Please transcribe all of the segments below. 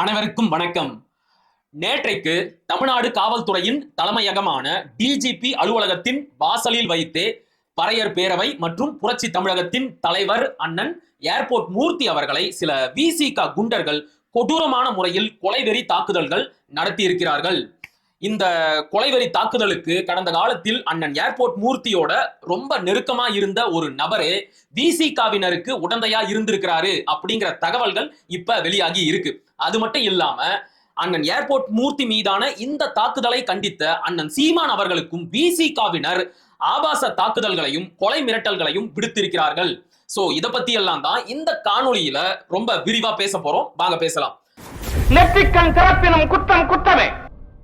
அனைவருக்கும் வணக்கம். நேற்றைக்கு தமிழ்நாடு காவல்துறையின் தலைமையகமான டிஜிபி அலுவலகத்தின் வாசலில் வைத்தே பறையர் பேரவை மற்றும் புரட்சி தமிழகத்தின் தலைவர் அண்ணன் ஏர்போர்ட் மூர்த்தி அவர்களை சில விசிக குண்டர்கள் கொடூரமான முறையில் கொலைவெறி தாக்குதல்கள் நடத்தியிருக்கிறார்கள். இந்த கொலைவெறி தாக்குதலுக்கு கடந்த காலத்தில் அண்ணன் ஏர்போர்ட் மூர்த்தியோட ரொம்ப நெருக்கமா இருந்த ஒரு நபரே விசிகாவினருக்கு உடந்தையா இருந்திருக்கிறாரு அப்படிங்கிற தகவல்கள் இப்ப வெளியாகி இருக்கு. அது மட்டும் இல்லாம அண்ணன் ஏர்போர்ட் மூர்த்தி மீதான இந்த தாக்குதலை கண்டித்த அண்ணன் சீமான் அவர்களுக்கும் விசிகாவினர் ஆபாச தாக்குதல்களையும் கொலை மிரட்டல்களையும் விடுத்திருக்கிறார்கள். சோ இத பத்தி எல்லாம் தான் இந்த காணொலியில ரொம்ப விரிவா பேச போறோம். வாங்க பேசலாம். நெற்றிக்கண் திறப்பினும் குற்றம் குற்றமே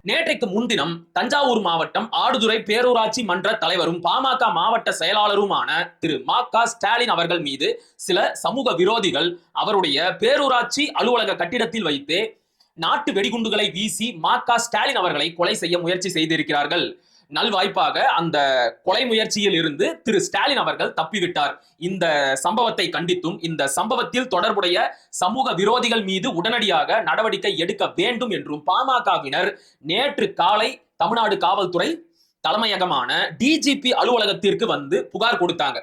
நேற்றைக்கு முன்தினம் தஞ்சாவூர் மாவட்டம் ஆடுதுறை பேரூராட்சி மன்ற தலைவரும் பாமக மாவட்ட செயலாளருமான திரு மா க ஸ்டாலின் அவர்கள் மீது சில சமூக விரோதிகள் அவருடைய பேரூராட்சி அலுவலக கட்டிடத்தில் வைத்து நாட்டு வெடிகுண்டுகளை வீசி மா க ஸ்டாலின் அவர்களை கொலை செய்ய முயற்சி செய்திருக்கிறார்கள். நல்வாய்ப்பாக அந்த கொலை முயற்சியில் இருந்து திரு ஸ்டாலின் அவர்கள் தப்பிவிட்டார். இந்த சம்பவத்தை கண்டித்தும் இந்த சம்பவத்தில் தொடர்புடைய சமூக விரோதிகள் மீது உடனடியாக நடவடிக்கை எடுக்க வேண்டும் என்றும் பாமகவினர் நேற்று காலை தமிழ்நாடு காவல்துறை தலைமையகமான டிஜிபி அலுவலகத்திற்கு வந்து புகார் கொடுத்தாங்க.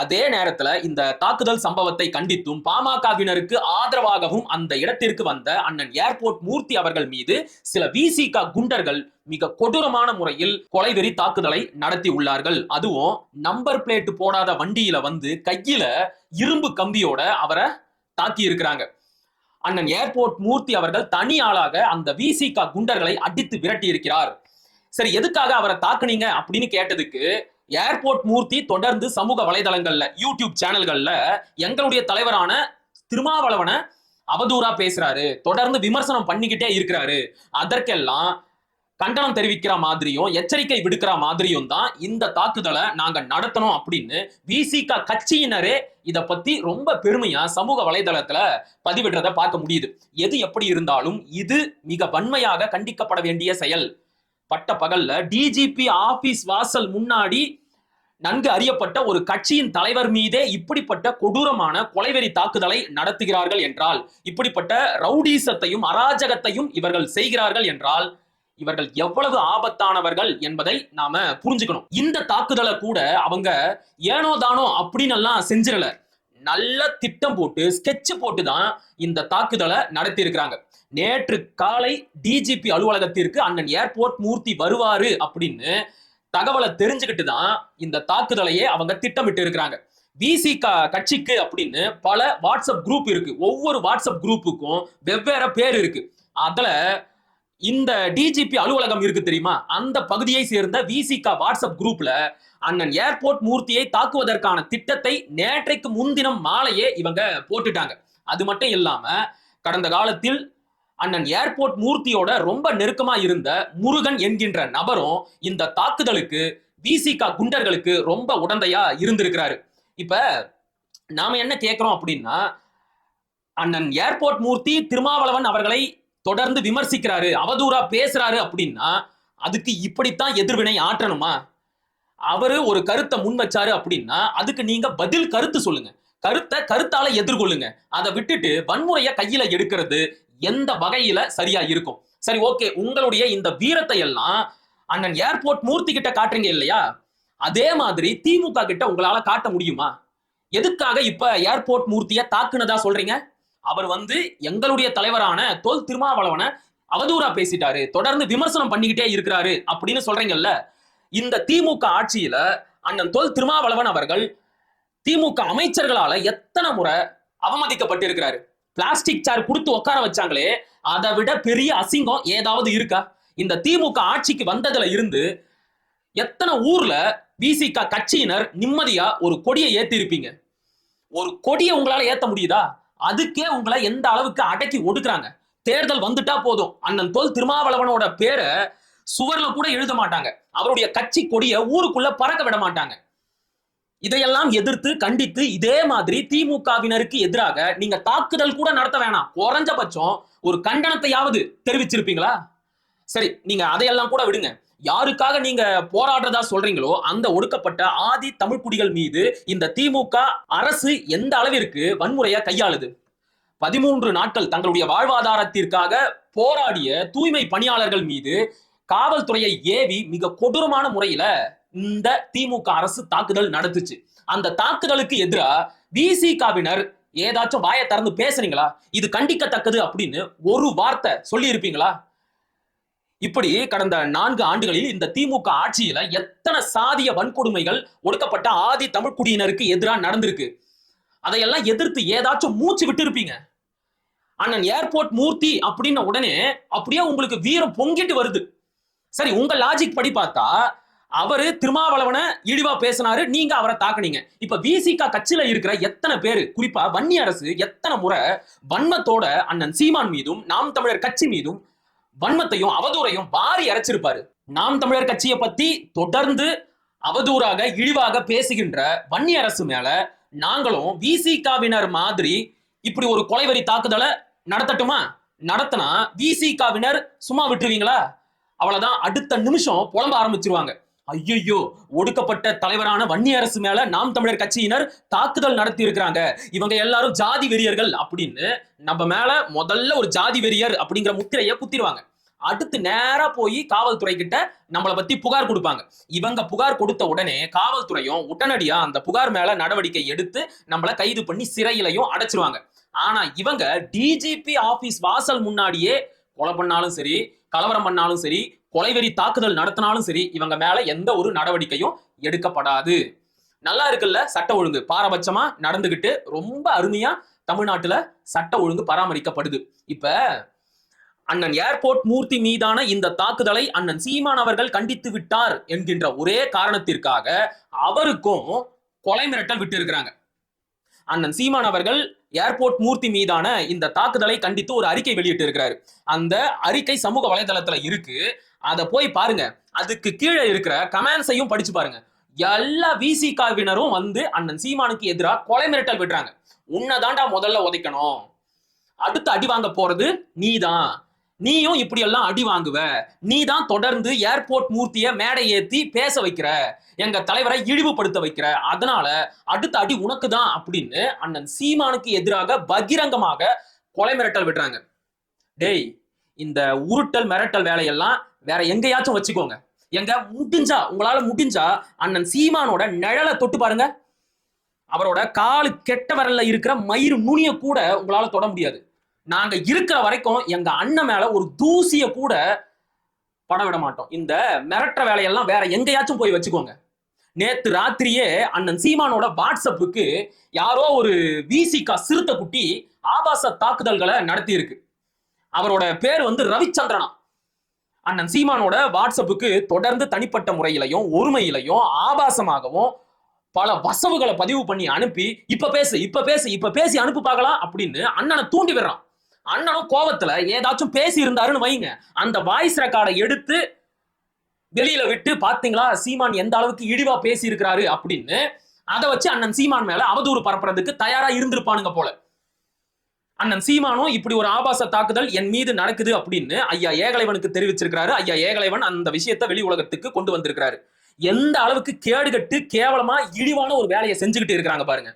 அதே நேரத்துல இந்த தாக்குதல் சம்பவத்தை கண்டித்தும் பாமகவினருக்கு ஆதரவாகவும் அந்த இடத்திற்கு வந்த அண்ணன் ஏர்போர்ட் மூர்த்தி அவர்கள் மீது சில விசிக குண்டர்கள் மிக கொடூரமான முறையில் கொலைவெறி தாக்குதலை நடத்தி உள்ளார்கள். அதுவும் நம்பர் பிளேட் போடாத வண்டியில வந்து கையில இரும்பு கம்பியோட அவரை தாக்கி இருக்கிறாங்க. அண்ணன் ஏர்போர்ட் மூர்த்தி அவர்கள் தனி ஆளாக அந்த விசிக குண்டர்களை அடித்து விரட்டி இருக்கிறார். சரி எதுக்காக அவரை தாக்குனீங்க அப்படின்னு கேட்டதுக்கு ஏர்போர்ட் மூர்த்தி தொடர்ந்து சமூக வலைதளங்கள்ல யூடியூப் சேனல்கள்ல எங்களுடைய தலைவரான திருமாவளவனை அவதூறா பேசுறாரு. தொடர்ந்து விமர்சனம் பண்ணிக்கிட்டே இருக்கிறாரு. அதற்கெல்லாம் கண்டனம் தெரிவிக்கிற மாதிரியும் எச்சரிக்கை விடுக்கிற மாதிரியும் தான் இந்த தாக்குதலை நாங்க நடத்தணும் அப்படின்னு விசிக கட்சியினரே இத பத்தி ரொம்ப பெருமையா சமூக வலைதளத்துல பதிவிடுறத பார்க்க முடியுது. எது எப்படி இருந்தாலும் இது மிக வன்மையாக கண்டிக்கப்பட வேண்டிய செயல். பட்ட பகல்ல டிஜிபி ஆபீஸ் வாசல் முன்னாடி நன்கு அறியப்பட்ட ஒரு கட்சியின் தலைவர் மீதே இப்படிப்பட்ட கொடூரமான கொலைவெறி தாக்குதலை நடத்துகிறார்கள் என்றால் இப்படிப்பட்ட ரவுடீசத்தையும் அராஜகத்தையும் இவர்கள் செய்கிறார்கள் என்றால் இவர்கள் எவ்வளவு ஆபத்தானவர்கள் என்பதை நாம புரிஞ்சுக்கணும். இந்த தாக்குதலை கூட அவங்க ஏனோ தானோ அப்படின்னு எல்லாம் செஞ்சிடல. நல்ல திட்டம் போட்டு ஸ்கெட்ச் போட்டு தான் இந்த தாக்குதலை நடத்தி இருக்கிறாங்க நேற்று காலை டிஜிபி அலுவலகத்திற்கு அண்ணன் ஏர்போர்ட் மூர்த்தி வருவாரு அப்படின்னு தகவலை தெரிஞ்சுக்கிட்டு தான் இந்த தாக்குதலையே அவங்க திட்டமிட்டு இருக்கிறாங்க விசிக கட்சிக்கு அப்படின்னு பல வாட்ஸ்அப் குரூப் இருக்கு. ஒவ்வொரு வாட்ஸ்அப் குரூப்புக்கும் வெவ்வேறு பேர் இருக்கு. அதுல இந்த டிஜிபி அலுவலகம் இருக்கு தெரியுமா? அந்த பகுதியை சேர்ந்த விசிகா வாட்ஸ்அப் குரூப்ல அண்ணன் ஏர்போர்ட் மூர்த்தியை தாக்குவதற்கான திட்டத்தை நேற்றைக்கு முன்தினம் மாலையே இவங்க போட்டுட்டாங்க. அது மட்டும் இல்லாம கடந்த காலத்தில் அண்ணன் ஏர்போர்ட் மூர்த்தியோட ரொம்ப நெருக்கமா இருந்த முருகன் என்கின்ற நபரும் இந்த தாக்குதலுக்கு விசிகா குண்டர்களுக்கு ரொம்ப உடந்தையா இருந்திருக்கிறாரு. இப்ப நாம என்ன கேட்கிறோம் அப்படின்னா அண்ணன் ஏர்போர்ட் மூர்த்தி திருமாவளவன் அவர்களை தொடர்ந்து விமர்சிக்கிறாரு அவதூறா பேசுறாரு அப்படின்னா அதுக்கு இப்படித்தான் எதிர்வினை ஆற்றணுமா? அவரு ஒரு கருத்தை முன் வச்சாரு அப்படின்னா அதுக்கு நீங்க பதில் கருத்து சொல்லுங்க. கருத்தை கருத்தால எதிர்கொள்ளுங்க. அதை விட்டுட்டு வன்முறைய கையில எடுக்கிறது எந்த வகையில சரியா இருக்கும்? சரி ஓகே. உங்களுடைய இந்த வீரத்தை எல்லாம் அண்ணன் ஏர்போர்ட் மூர்த்தி கிட்ட காட்டுறீங்க இல்லையா? அதே மாதிரி திமுக கிட்ட உங்களால காட்ட முடியுமா? எதுக்காக இப்ப ஏர்போர்ட் மூர்த்திய தாக்குனதா சொல்றீங்க? அவர் வந்து எங்களுடைய தலைவரான தொல் திருமாவளவனை அவதூறா பேசிட்டாரு. தொடர்ந்து விமர்சனம் பண்ணிக்கிட்டே இருக்கிறாரு அப்படின்னு சொல்றீங்கல்ல? இந்த திமுக ஆட்சியில அண்ணன் தொல் திருமாவளவன் அவர்கள் திமுக அமைச்சர்களால எத்தனை முறை அவமதிக்கப்பட்டிருக்கிறாரு பிளாஸ்டிக் சேர் கொடுத்து உட்கார வச்சாங்களே அதை விட பெரிய அசிங்கம் ஏதாவது இருக்கா? இந்த திமுக ஆட்சிக்கு வந்ததுல இருந்து எத்தனை ஊர்ல விசிக கட்சியினர் நிம்மதியா ஒரு கொடியை ஏத்தி இருப்பீங்க ஒரு கொடியை உங்களால ஏத்த முடியுதா? அதுக்கே உங்களை எந்த அளவுக்கு அடக்கி ஒடுக்குறாங்க? தேர்தல் வந்துட்டா போதும். அண்ணன் தோல் திருமாவளவனோட பேரை சுவர்ல கூட எழுத மாட்டாங்க. அவருடைய கட்சி கொடியை ஊருக்குள்ள பறக்க விட மாட்டாங்க. இதையெல்லாம் எதிர்த்து கண்டித்து இதே மாதிரி திமுகவினருக்கு எதிராக நீங்க தாக்குதல் கூட நடத்த வேணாம். குறைஞ்சபட்சம் ஒரு கண்டனத்தையாவது தெரிவிச்சிருப்பீங்களா? சரி நீங்க அதையெல்லாம் கூட விடுங்க. யாருக்காக நீங்க போராடுறதா சொல்றீங்களோ அந்த ஒடுக்கப்பட்ட ஆதி தமிழ் குடிகள் மீது இந்த திமுக அரசு எந்த அளவிற்கு வன்முறையா கையாளுது? பதிமூன்று நாட்கள் தங்களுடைய வாழ்வாதாரத்திற்காக போராடிய தூய்மை பணியாளர்கள் மீது காவல்துறையை ஏவி மிக கொடூரமான முறையில இந்த திமுக அரசு தாக்குதல் நடத்துச்சு அந்த தாக்குதலுக்கு எதிரா விசிகாவினர் ஏதாச்சும் வாயை திறந்து பேசுறீங்களா? இது கண்டிக்கத்தக்கது அப்படின்னு ஒரு வார்த்தை சொல்லி இருப்பீங்களா இப்படி கடந்த நான்கு ஆண்டுகளில் இந்த திமுக ஆட்சியில எத்தனை சாதிய வன்கொடுமைகள் ஒடுக்கப்பட்ட ஆதி தமிழ் குடியினருக்கு எதிராக நடந்திருக்கு? அதையெல்லாம் எதிர்த்து ஏதாச்சும் மூச்சு விட்டு இருப்பீங்க அண்ணன் ஏர்போர்ட் மூர்த்தி அப்படின்ன உடனே அப்படியே உங்களுக்கு வீரம் பொங்கிட்டு வருது. சரி உங்க லாஜிக் படி பார்த்தா அவரு திருமாவளவனை இழிவா பேசினாரு நீங்க அவரை தாக்குனீங்க. இப்ப விசிகா கட்சியில இருக்கிற எத்தனை பேரு குறிப்பா வன்னி அரசு எத்தனை முறை வன்மத்தோட அண்ணன் சீமான் மீதும் நாம் தமிழர் கட்சி மீதும் வன்மத்தையும் அவதூறையும் வாரி அரைச்சிருப்பாரு. நாம் தமிழர் கட்சியை பத்தி தொடர்ந்து அவதூறாக இழிவாக பேசுகின்ற வன்னி அரசு மேல நாங்களும் விசிகாவினர் மாதிரி இப்படி ஒரு கொலைவரி தாக்குதலை நடத்தட்டுமா? நடத்தினா விசிகாவினர் சும்மா விட்டுருவீங்களா? அவ்வளவுதான். அடுத்த நிமிஷம் புலம்ப ஆரம்பிச்சிருவாங்க. ஐயையோ ஒடுக்கப்பட்ட தலைவரான வன்னி அரசு மேல நாம் தமிழர் கட்சியினர் தாக்குதல் நடத்தி இருக்கிறாங்க இவங்க எல்லாரும் ஜாதி வெறியர்கள் அப்படின்னு நம்ம மேல முதல்ல ஒரு ஜாதி வெறியர் அப்படிங்கிற முத்திரையை குத்திடுவாங்க. அடுத்து நேரா போய் காவல்துறை கிட்ட நம்மளை பத்தி புகார் கொடுப்பாங்க. இவங்க புகார் கொடுத்த உடனே காவல்துறையும் உடனடியா அந்த புகார் மேல நடவடிக்கை எடுத்து நம்மளை கைது பண்ணி சிறையிலையும் அடைச்சிருவாங்க. ஆனா இவங்க டிஜிபி ஆபீஸ் வாசல் முன்னாடியே கொலை பண்ணாலும் சரி கலவரம் பண்ணாலும் சரி கொலைவெறி தாக்குதல் நடத்தினாலும் சரி இவங்க மேல எந்த ஒரு நடவடிக்கையும் எடுக்கப்படாது. நல்லா இருக்குல்ல? சட்ட ஒழுங்கு. பாரபட்சமா நடந்துகிட்டு ரொம்ப அருமையா தமிழ்நாட்டுல சட்ட ஒழுங்கு பராமரிக்கப்படுது. இப்ப அண்ணன் ஏர்போர்ட் மூர்த்தி மீதான இந்த தாக்குதலை அண்ணன் சீமான் அவர்கள் கண்டித்து விட்டார் என்கின்ற ஒரே காரணத்திற்காக அவருக்கும் கொலை மிரட்டல் விட்டு இருக்கிறாங்க அண்ணன் சீமான் அவர்கள் ஏர்போர்ட் மூர்த்தி மீதான இந்த தாக்குதலை கண்டித்து ஒரு அறிக்கை வெளியிட்டு இருக்கிறாரு அந்த அறிக்கை சமூக வலைதளத்துல இருக்கு. அதை போய் பாருங்க. அதுக்கு கீழே இருக்கிற கமெண்ட்ஸையும் படிச்சு பாருங்க. எல்லா விசிகாவினரும் வந்து அண்ணன் சீமானுக்கு எதிராக கொலை மிரட்டல் விடுறாங்க. உன்னை தாண்டா முதல்ல உதைக்கணும். அடுத்து அடி வாங்க போறது நீதான். நீயும் இப்படி எல்லாம் அடி வாங்குவ. நீ தான் தொடர்ந்து ஏர்போர்ட் மூர்த்திய மேடை ஏத்தி பேச வைக்கிற. எங்க தலைவரை இழிவுபடுத்த வைக்கிற. அதனால அடுத்த அடி உனக்கு தான் அப்படின்னு அண்ணன் சீமானுக்கு எதிராக பகிரங்கமாக கொலை மிரட்டல் விடுறாங்க. டேய் இந்த உருட்டல் மிரட்டல் வேலையெல்லாம் வேற எங்கேயாச்சும் வச்சுக்கோங்க. எங்க முடிஞ்சா உங்களால முடிஞ்சா அண்ணன் சீமானோட நிழலை தொட்டு பாருங்க. அவரோட காலு கெட்ட வரல இருக்கிற மயிறு நுனிய கூட உங்களால தொட முடியாது. நாங்க இருக்கிற வரைக்கும் எங்க அண்ணன் மேல ஒரு தூசிய கூட படம் விட மாட்டோம். இந்த மிரட்டுற வேலையெல்லாம் வேற எங்கேயாச்சும் போய் வச்சுக்கோங்க. நேத்து ராத்திரியே அண்ணன் சீமானோட வாட்ஸ்அப்புக்கு யாரோ ஒரு விசிகா சிறுத்தை குட்டி ஆபாச தாக்குதல்களை நடத்தி இருக்கு அவரோட பேர் வந்து ரவிச்சந்திரனா. அண்ணன் சீமானோட வாட்ஸ்அப்புக்கு தொடர்ந்து தனிப்பட்ட முறையிலையும் ஒருமையிலையும் ஆபாசமாகவும் பல வசவுகளை பதிவு பண்ணி அனுப்பி இப்ப பேசு இப்ப பேசு இப்ப பேசி அனுப்பு பார்க்கலாம் அப்படின்னு அண்ணனை தூண்டி விடுறான். அண்ணனும் கோவத்துல ஏதாச்சும் பேசி இருந்தாருன்னு வைங்க. அந்த வாய்ஸ் ரெக்கார்டை எடுத்து வெளியில விட்டு பாத்தீங்களா சீமான் எந்த அளவுக்கு இழிவா பேசி இருக்கிறாரு அப்படின்னு அதை வச்சு அண்ணன் சீமான் மேல அவதூறு பரப்புறதுக்கு தயாரா இருந்திருப்பானுங்க போல. அண்ணன் சீமானும் இப்படி ஒரு ஆபாச தாக்குதல் என் மீது நடக்குது அப்படின்னு ஐயா ஏகலைவனுக்கு தெரிவிச்சிருக்கிறாரு. ஐயா ஏகலைவன் அந்த விஷயத்தை வெளி உலகத்துக்கு கொண்டு வந்திருக்கிறாரு. எந்த அளவுக்கு கேடுகட்டு கேவலமா இழிவான ஒரு வேலையை செஞ்சுக்கிட்டு இருக்கிறாங்க பாருங்க.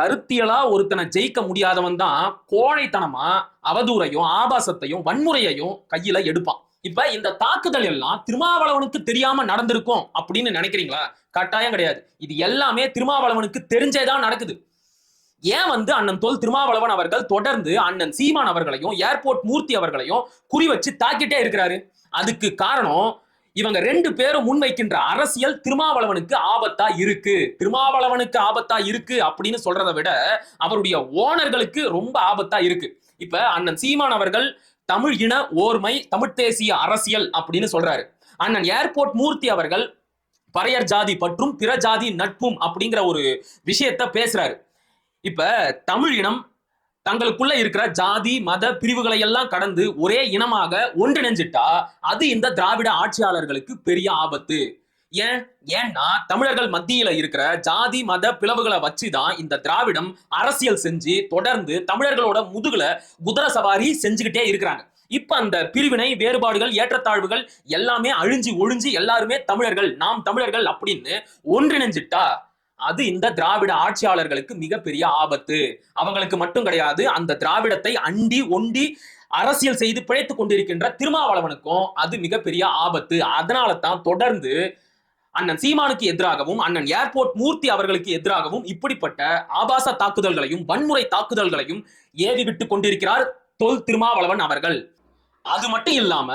கருத்தியலா ஒருத்தனை ஜெயிக்க முடியாதவன் தான் கோழைத்தனமா அவதூறையும் ஆபாசத்தையும் வன்முறையையும் கையில எடுப்பான். இப்ப இந்த தாக்குதல் எல்லாம் திருமாவளவனுக்கு தெரியாம நடந்திருக்கும் அப்படின்னு நினைக்கிறீங்களா? கட்டாயம் கிடையாது. இது எல்லாமே திருமாவளவனுக்கு தெரிஞ்சேதான் நடக்குது. ஏன் வந்து அண்ணன் தோல் திருமாவளவன் அவர்கள் தொடர்ந்து அண்ணன் சீமான் அவர்களையும் ஏர்போர்ட் மூர்த்தி அவர்களையும் குறி வச்சு தாக்கிட்டே இருக்கிறாரு? அதுக்கு காரணம் இவங்க ரெண்டு பேரும் முன்வைக்கின்ற அரசியல் திருமாவளவனுக்கு ஆபத்தா இருக்கு. திருமாவளவனுக்கு ஆபத்தா இருக்கு அப்படின்னு சொல்றதை விட அவருடைய ஓனர்களுக்கு ரொம்ப ஆபத்தா இருக்கு. இப்ப அண்ணன் சீமான் அவர்கள் தமிழ் இன ஓர்மை தமிழ் தேசிய அரசியல் அப்படின்னு சொல்றாரு. அண்ணன் ஏர்போர்ட் மூர்த்தி அவர்கள் பறையர் ஜாதி பற்றும் பிற ஜாதி நட்பும் அப்படிங்கிற ஒரு விஷயத்த பேசுறாரு. இப்ப தமிழ் இனம் தங்களுக்குள்ள இருக்கிற ஜாதி மத பிரிவுகளை எல்லாம் கடந்து ஒரே இனமாக ஒன்றிணைஞ்சிட்டா அது இந்த திராவிட ஆட்சியாளர்களுக்கு பெரிய ஆபத்து. ஏன்? ஏன்னா தமிழர்கள் மத்தியில இருக்கிற ஜாதி மத பிளவுகளை வச்சுதான் இந்த திராவிடம் அரசியல் செஞ்சு தொடர்ந்து தமிழர்களோட முதுகுல குதிரை சவாரி செஞ்சுக்கிட்டே இருக்கிறாங்க. இப்ப அந்த பிரிவினை வேறுபாடுகள் ஏற்றத்தாழ்வுகள் எல்லாமே அழிஞ்சு ஒழிஞ்சு எல்லாருமே தமிழர்கள் நாம் தமிழர்கள் அப்படின்னு ஒன்றிணைஞ்சிட்டா அது இந்த திராவிட ஆட்சியாளர்களுக்கு மிகப்பெரிய ஆபத்து. அவங்களுக்கு மட்டும் கிடையாது அந்த திராவிடத்தை அண்டி ஒண்டி அரசியல் செய்து பிழைத்துக் கொண்டிருக்கின்ற திருமாவளவனுக்கும் அது மிகப்பெரிய ஆபத்து. அதனால தான் தொடர்ந்து அண்ணன் சீமானுக்கு எதிராகவும் அண்ணன் ஏர்போர்ட் மூர்த்தி அவர்களுக்கு எதிராகவும் இப்படிப்பட்ட ஆபாச தாக்குதல்களையும் வன்முறை தாக்குதல்களையும் ஏவி விட்டு கொண்டிருக்கிறார் தொல் திருமாவளவன் அவர்கள். அது மட்டும் இல்லாம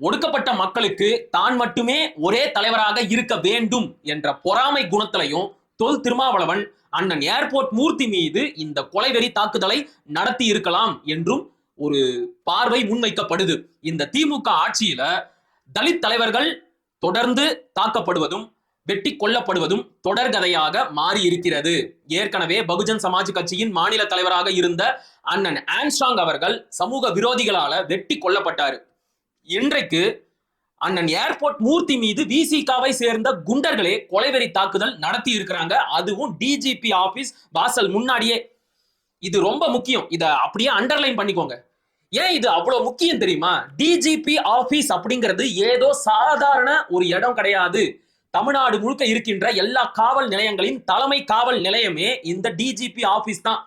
ஒடுக்கப்பட்ட மக்களுக்கு தான் மட்டுமே ஒரே தலைவராக இருக்க வேண்டும் என்ற பொறாமை குணத்திலையும் தொல் திருமாவளவன் அண்ணன் ஏர்போர்ட் மூர்த்தி மீது இந்த கொலைவெறி தாக்குதலை நடத்தி இருக்கலாம் என்றும் ஒரு பார்வை முன்வைக்கப்படுது. இந்த திமுக ஆட்சியில தலித் தலைவர்கள் தொடர்ந்து தாக்கப்படுவதும் வெட்டி கொல்லப்படுவதும் தொடர்கதையாக மாறி இருக்கிறது ஏற்கனவே பகுஜன் சமாஜ் கட்சியின் மாநில தலைவராக இருந்த அண்ணன் ஆன்ஸ்டாங் அவர்கள் சமூக விரோதிகளால வெட்டி கொல்லப்பட்டார். இன்றைக்கு அண்ணன் ஏர்போர்ட் மூர்த்தி மீது விசிகாவை சேர்ந்த குண்டர்களே கொலைவெறி தாக்குதல் நடத்தி இருக்கிறாங்க அதுவும் டிஜிபி ஆபீஸ் வாசல் முன்னாடியே. இது ரொம்ப முக்கியம். இதை அப்படியே அண்டர்லைன் பண்ணிக்கோங்க. ஏன் இது அவ்வளவு முக்கியம் தெரியுமா? டிஜிபி ஆபீஸ் அப்படிங்கிறது ஏதோ சாதாரண ஒரு இடம் கிடையாது. தமிழ்நாடு முழுக்க இருக்கின்ற எல்லா காவல் நிலையங்களின் தலைமை காவல் நிலையமே இந்த டிஜிபி ஆபீஸ் தான்.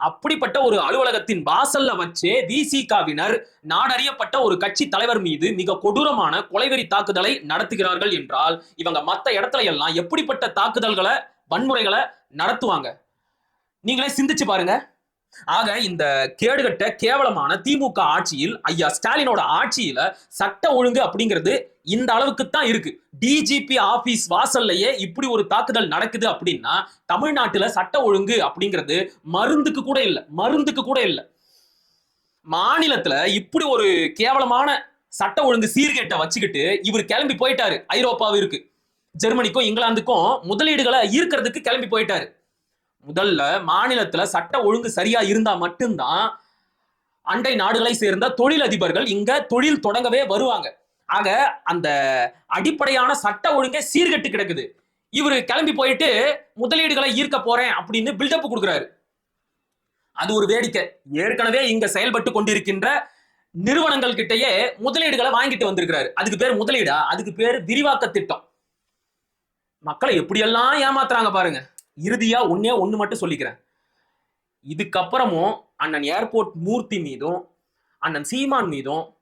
அப்படிப்பட்ட ஒரு அலுவலகத்தின் வாசல்ல வச்சே விசிகாவினர் நாடறியப்பட்ட ஒரு கட்சி தலைவர் மீது மிக கொடூரமான கொலைவெறி தாக்குதலை நடத்துகிறார்கள் என்றால் இவங்க மத்த இடத்துல எல்லாம் எப்படிப்பட்ட தாக்குதல்களை வன்முறைகளை நடத்துவாங்க? நீங்களே சிந்திச்சு பாருங்க. ஆக இந்த கேடுகட்ட கேவலமான திமுக ஆட்சியில் ஐயா ஸ்டாலினோட ஆட்சியில சட்ட ஒழுங்கு அப்படிங்கிறது இந்த அளவுக்கு தான் இருக்கு டிஜிபி ஆபீஸ் வாசல்லையே இப்படி ஒரு தாக்குதல் நடக்குது அப்படின்னா தமிழ்நாட்டுல சட்ட ஒழுங்கு அப்படிங்கிறது மருந்துக்கு கூட இல்லை. மருந்துக்கு கூட இல்லை. மாநிலத்துல இப்படி ஒரு கேவலமான சட்ட ஒழுங்கு சீர்கேட்டை வச்சுக்கிட்டு இவர் கிளம்பி போயிட்டாரு. ஐரோப்பாவிற்கு ஜெர்மனிக்கும் இங்கிலாந்துக்கும் முதலீடுகளை ஈர்க்கிறதுக்கு கிளம்பி போயிட்டாரு. முதல்ல மாநிலத்துல சட்ட ஒழுங்கு சரியா இருந்தா மட்டும்தான் அண்டை நாடுகளை சேர்ந்த தொழிலதிபர்கள் இங்க தொழில் தொடங்கவே வருவாங்க. ஆக அந்த அடிப்படையான சட்ட ஒழுங்கை சீர்கெட்டு கிடக்குது. இவர் கிளம்பி போயிட்டு முதலீடுகளை ஈர்க்க போறேன் அப்படின்னு பில்டப் கொடுக்குறாரு. அது ஒரு வேடிக்கை. ஏற்கனவே இங்க செயல்பட்டு கொண்டிருக்கின்ற நிறுவனங்கள் கிட்டயே முதலீடுகளை வாங்கிட்டு வந்திருக்கிறாரு. அதுக்கு பேர் முதலீடா? அதுக்கு பேர் விரிவாக்க திட்டம். மக்களை எப்படியெல்லாம் ஏமாத்துறாங்க பாருங்க. இறுதியா ஒன்னே ஒண்ணு மட்டும் சொல்லிக்கிறேன். இதுக்கப்புறமும் அண்ணன் ஏர்போர்ட் மூர்த்தி மீதும் அண்ணன் சீமான் மீதும்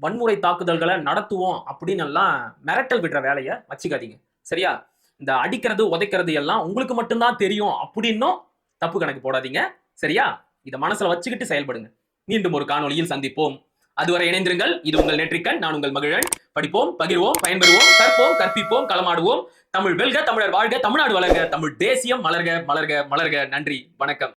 வன்முறை தாக்குதல்களை நடத்துவோம் அப்படின்னு எல்லாம் மிரட்டல் விடுற வேலையை வச்சுக்காதீங்க. சரியா? இந்த அடிக்கிறது உதைக்கிறது எல்லாம் உங்களுக்கு மட்டும்தான் தெரியும் அப்படின்னும் தப்பு கணக்கு போடாதீங்க. சரியா? இதை மனசுல வச்சுக்கிட்டு செயல்படுங்க. மீண்டும் ஒரு காணொலியில் சந்திப்போம். அதுவரை இணைந்திருங்கள். இது உங்கள் நெற்றிக்கண். நான் உங்கள் மகிழன். படிப்போம் பகிர்வோம் பயன்பெறுவோம் கற்போம் கற்பிப்போம் களமாடுவோம். தமிழ் வெல்க தமிழர் வாழ்க தமிழ்நாடு வளர்க தமிழ் தேசியம் மலர்க மலர்க மலர்க. நன்றி. வணக்கம்.